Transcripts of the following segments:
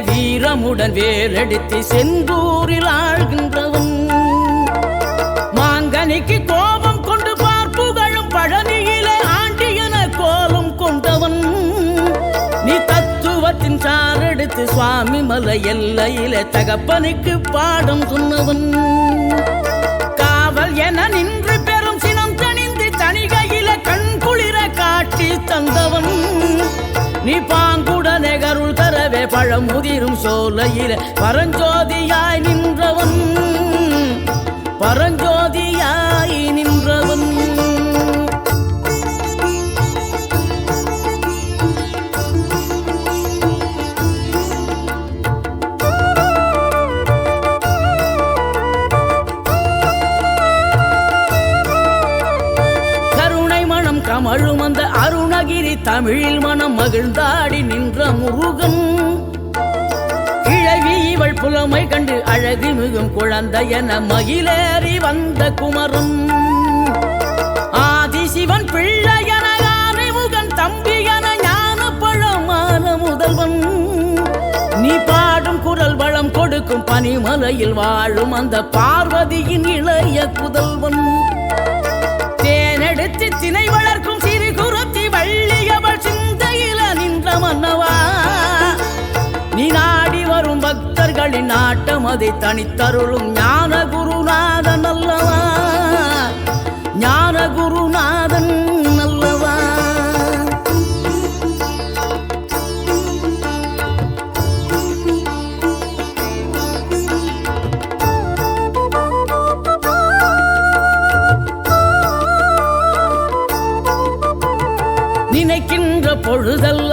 காத்திடவே வீரமுடன் வேலெடுத்து செந்தூரில் ஆழ்கின்றவன். மாங்கனிக்கு கோபம் கொண்டு பார்ப்புகழும் பழனியிலே ஆண்டியன கோலம் கொண்டவன். நீ தத்துவத்தின் சாரெடுத்து சுவாமி மலை எல்லையிலே தகப்பனுக்கு பாடம் சொன்னவன். காவல் என நின்று பெரும் சினம் தணிந்து தனிகையில கண் குளிர காட்டி தந்தவன். நீ தரவே பழம் முதிரும் சோலையில பரஞ்சோதியாய் நின்றவன். பரஞ்சோதியாய் நின்றவன். கமழும் அந்த அருணகிரி தமிழில் மனம் மகிழ்ந்தாடி நின்ற முருகன். புலமை கண்டு அழகு மிகும் குழந்தை என மகிழேறி வந்த குமரன். ஆதிசிவன் பிள்ளையன முகன் தம்பியன ஞான பழமான முதல்வன். நீ பாடும் குரல் வளம் கொடுக்கும் பனிமலையில் வாழும் அந்த பார்வதியின் இளைய புதல்வன். தேனெடுத்து திணை வளர்க்கும் சிறு குரத்தி வள்ளியவள் சிந்தையில நின்ற மன்னவா. நீ நாடி வரும் பக்தி மக்களின் ஆட்டம் அதை தனித்தருளும் ஞான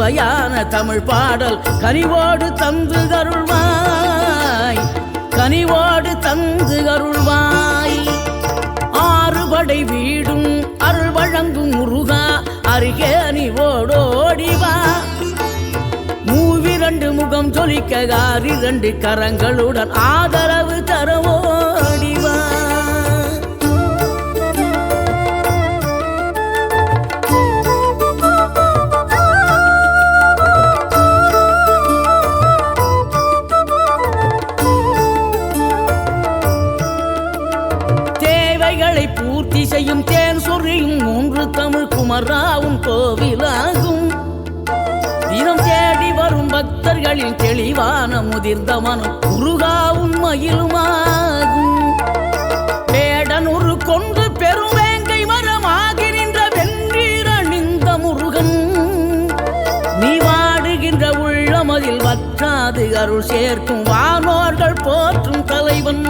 சுவையான தமிழ் பாடல். கனிவோடு தந்து அருள்வாய். கனிவோடு தந்து அருள்வாய். ஆறுபடை வீடும் அருள் வழங்கும் முருகா. அருகே அணிவோடோடிவா மூவிரண்டு முகம் ஜொலிக்க ஆறிரண்டு கரங்களுடன் ஆதரவு தரவோடிவா தமிழ் கோவிலாகும். தினம் தேடி வரும் பக்தர்களின் தெளிவான முதிர்ந்த மனம் குருகாவும் மயிலுமாகும். வேடனூறு கொண்டு பெருவேங்கை மரமாகி நின்ற வென்றீர் அணிந்த முருகன். நீ வாடுகின்ற உள்ளமதில் வற்றாது அருள் சேர்க்கும் வானோர்கள் போற்றும் தலைவன்.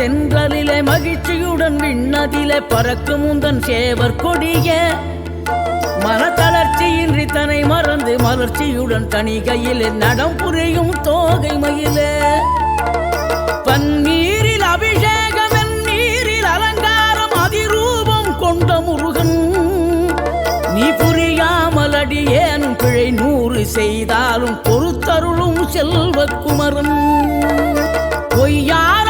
தென்றலிலே மகிழ்ச்சியுடன் விண்ணதிலே பறக்கும் உந்தன் சேவர் கொடிய. மனத்தளர்ச்சியின்றி தன்னை மறந்து மலர்ச்சியுடன் தனிகையில் நடம் புரியும் தோகை மயிலே. பன்னீரில் அபிஷேகம் நீரில் அலங்காரம் அதிரூபம் கொண்ட முருகன். நீ புரியாமல் அடியேனும் பிழை நூறு செய்தாலும் பொறுத்தருளும் செல்வக்குமரன் பொய்யார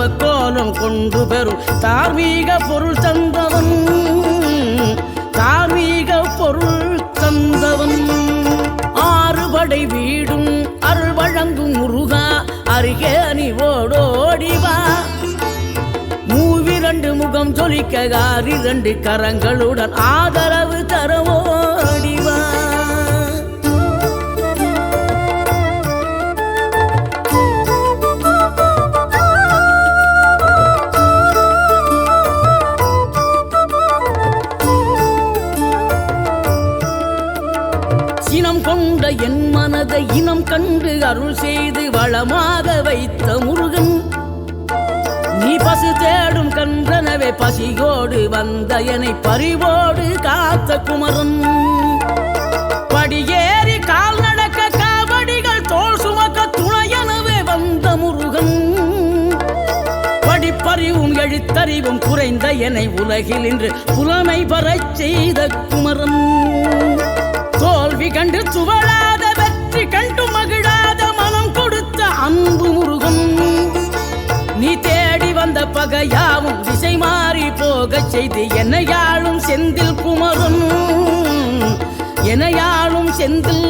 தவக்கோலம் கொண்டு பெறும். தார்மீக பொருள் தந்தவன் தார்மீக பொருள் தந்தவன். ஆறுபடை வீடும் அருள் வழங்கும் முருகா அருகே நீ மூவிரண்டு முகம் ஜொலிக்க இரண்டு கரங்களுடன் ஆதரவு தரவோ கொண்ட என் மனதை இனம் கண்டு அருள் செய்து வளமாக வைத்த முருகன். நீ பசு தேடும் கன்றனவே பசியோடு வந்த என்னை பறிவோடு காத்த குமரன். படியேறி கால் நடக்க காவடிகள் தோல் சுமக்க துணையனவே வந்த முருகன். படிப்பறிவும் எழுத்தறிவும் குறைந்த என்னை உலகில் இன்று புலமை பெறச் செய்த குமரன். தோல்வி கண்டு துவளாத வெற்றி கண்டு மகிழாத மனம் கொடுத்த அன்பு முருகன். நீ தேடி வந்த பகையாவும் திசை மாறி போகச் செய்து என்னையாளும் செந்தில் குமரன். என்னையாளும் செந்தில்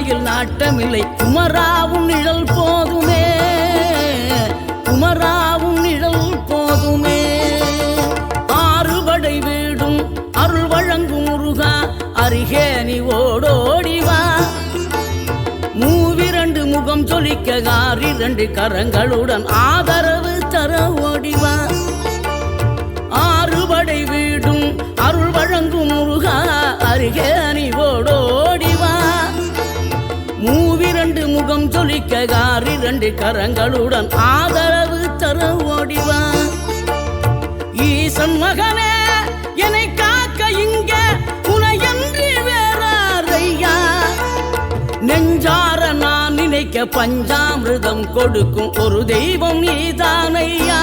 மாளிகையில் நாட்டமில்லை. குமராவும் நிழல் போதுமே. குமராவும் நிழல் போதுமே. ஆறுபடை வீடும் அருள் வழங்கும் முருகா. அருகே நீ ஓடோடிவா மூவிரண்டு முகம் ஜொலிக்க ஆறிரண்டு கரங்களுடன் ஆதரவு தர ஓடிவா ஆறுபடை வீடும் அருள் வழங்கும் முருகா. அருகே அணிவோடோடிவா மூவிரண்டு முகம் ஜொலிக்க ஆறிரண்டு கரங்களுடன் ஆதரவு தர ஓடிவான் ஈசன் மகனே என்னை காக்க இங்க உனையன்றி வேறாரையா? நெஞ்சார நான் நினைக்க பஞ்சாமிரதம் கொடுக்கும் ஒரு தெய்வம் நீதானையா?